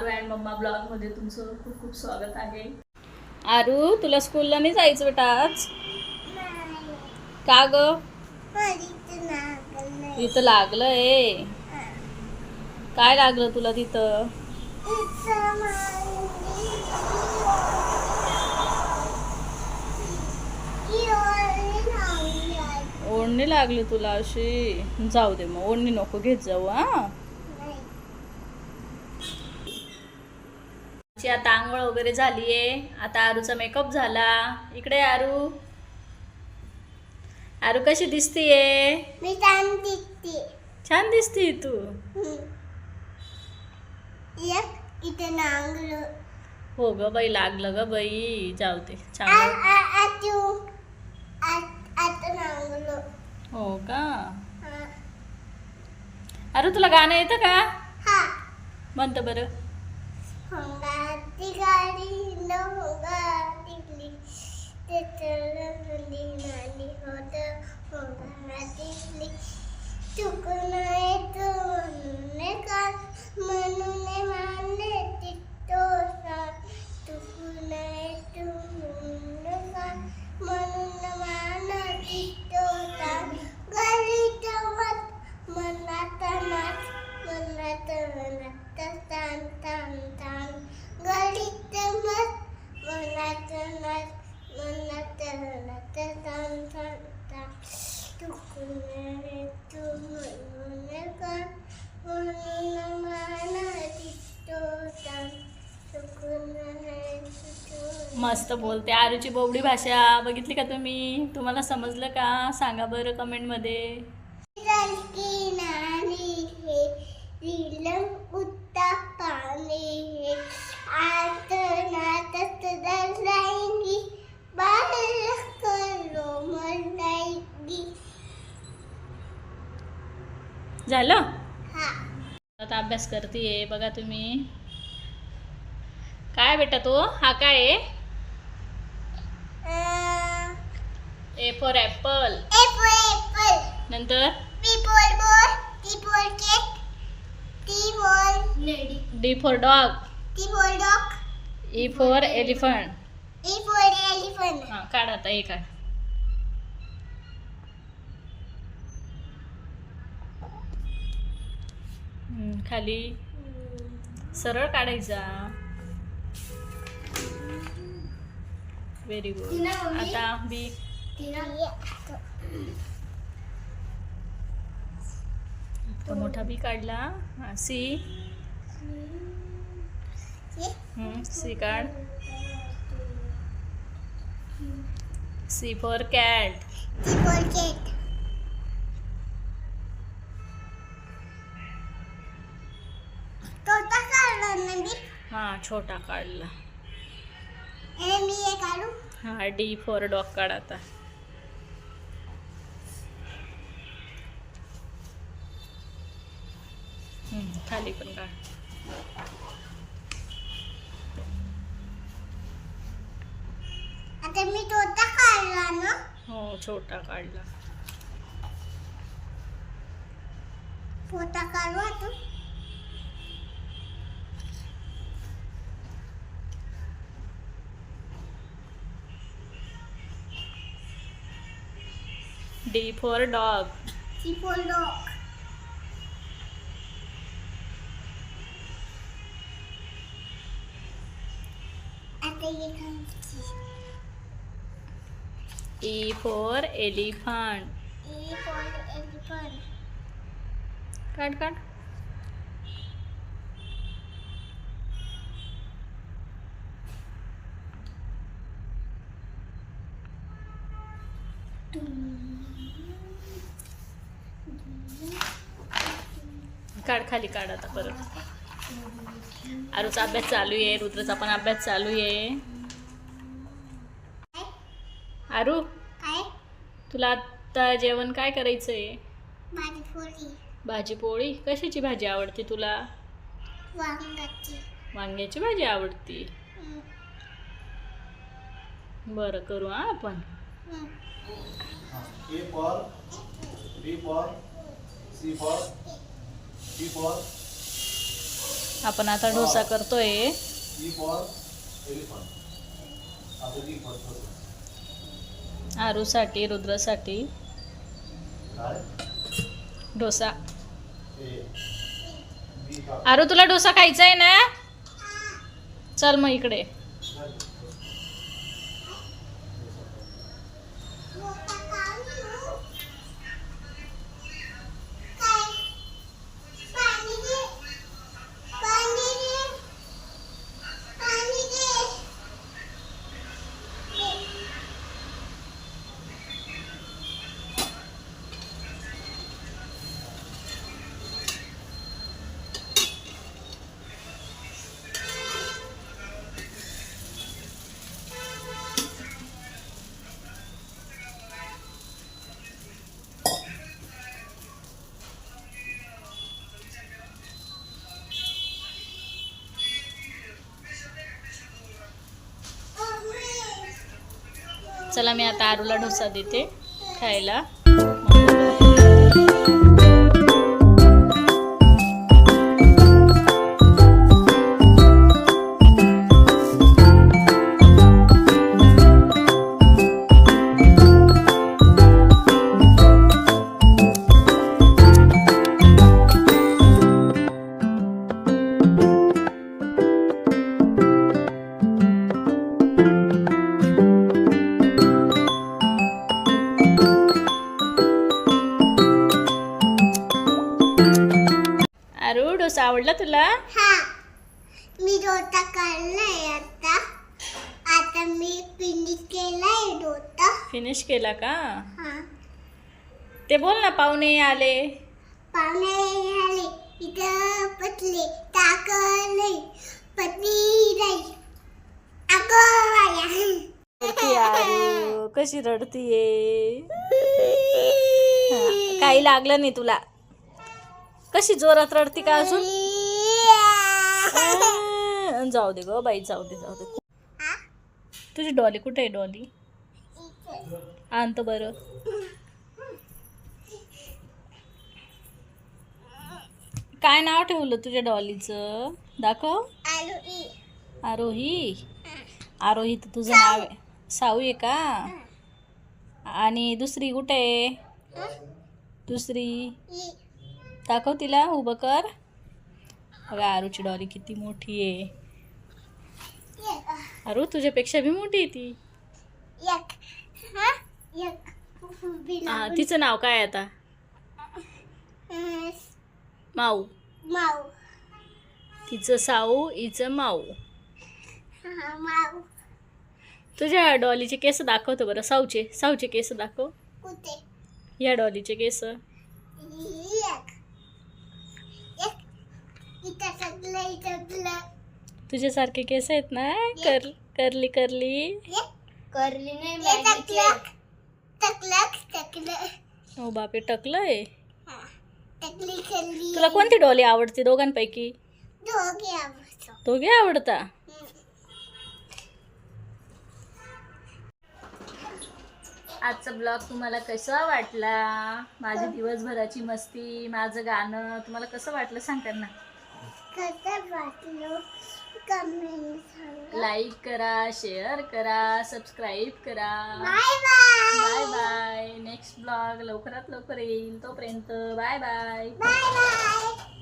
Aaru and mamma ब्लॉगमध्ये तुमचं खूप खूप स्वागत आहे. आरू तुला स्कूलला नाही जायचं बेटा आज? का ग? तिथं लागलंय. काय लागलं तुला तिथं? ओढणी लागली तुला अशी. जाऊ दे मग ओढणी नको घेत जाऊ हा? ची आता आंघोळ वगैरे झालीये आता आरूचा मेकअप झाला. इकडे आरू. आरू कशी दिसतीये? मी छान दिसते. छान दिसती तू. एक इथे नांगलो हो ग बाई लागलं ग बाई. जाऊ दे छान आतू नांगलो हो का? हा. अरे तुला गाणं येतं का? हा. म्हणतं बरं. गाडी न होंगाटिली ते चलली नाली होत होंगाटिली चुकून येतो म्हणून का म्हणून मानले तिथो मस्त बोलते. आरूची बोबडी भाषा बघितली का तुम्ही? तुम्हाला समजलं का? सांगा बरं कमेंटमध्ये हे हे झालं? हा. आता अभ्यास करते बघा तुम्ही. काय बेटा तो? हा काय आहे? A for apple apple apple नंतर? B for ball T for cake T for lady D for dog T for dog E for elephant E for elephant हां काढ आता हे काढ. हम्म, खाली. सरळ काढायचा. व्हेरी गुड आता बी तो मोठा बी काढला हा, सी। हम्म, सी काढ C for cat T for cake तोता काढला ना मी हा छोटा काढला आणि मी हे काढू? हा डी फॉर डॉग काढ आता हम्म, खाली पण काढ. आता मी तोता काढला ना? हो छोटा काढला. तोता काढू आता. D for dog T for dog E for elephant A for elephant काढ काढ काढ खाली काढ आता परत. आरूचा अभ्यास चालू आहे रुद्रचा पण अभ्यास चालू आहे. आरू तुला आता जेवण काय भाजी पोळी. भाजी पोळी? कशाची भाजी आवडते तुला? वांग्याची. भाजी आवडती? बरं करू हा आपण. A for B for C for D for. आपण आता डोसा करतोय. आरूसाठी रुद्रसाठी. डोसा आरू तुला डोसा खायचा आहे ना? चल मग इकडे. चला मी आता आरूला डोसा देते खायला. आवडला तुला? हा. मी डोटा काढलाय आता. आता मी पिंडी केलाय डोटा फिनिश केला का? हा. ते बोल ना पाहुणे आले. पाहुणे आले. इथं पतले टाकले पत्नी नाही. कशी रडतीये? काही लागलं नाही तुला. कशी जोरात रडती का अजून? जाऊ दे ग बाई जाऊ दे जाऊ दे? तुझी डॉली कुठे आहे डॉली? आणतो बरं. काय नाव ठेवलं तुझ्या डॉलीचं? दाखव. आरोही. आरोही? तर तुझं नाव आहे. साऊ आहे का? आणि दुसरी कुठे आहे? दुसरी. दाखव तिला उभं कर. बघा आरूची डॉली किती मोठी आहे. आरू तुझ्यापेक्षा बी मोठी आहे ती. तिचं नाव काय आता? माऊ. माऊ तिचं साऊ हिचं माऊ. माऊ तुझ्या डॉलीचे केस दाखवतो बरं. साऊचे साऊचे केस दाखव. या डॉलीचे केस एक एक इथं इथं तुझ्यासारखे केस आहेत ना? कर करली करली. करली नाही टकलक टकलक टकलक. हो बापे टकलंय? हा टकली खेळली. तुला कोणती डॉली आवडते दोघांपैकी? दोघे आवडतो. दोघे आवडता? आजचा ब्लॉग तुम्हाला कसा वाटला? माझी दिवसभराची मस्ती माझं गाणं तुम्हाला कसं वाटलं सांगता लाईक करा शेअर करा सबस्क्राईब करा. Bye bye bye bye next blog लवकरात लवकर येईल तोपर्यंत. Bye bye bye bye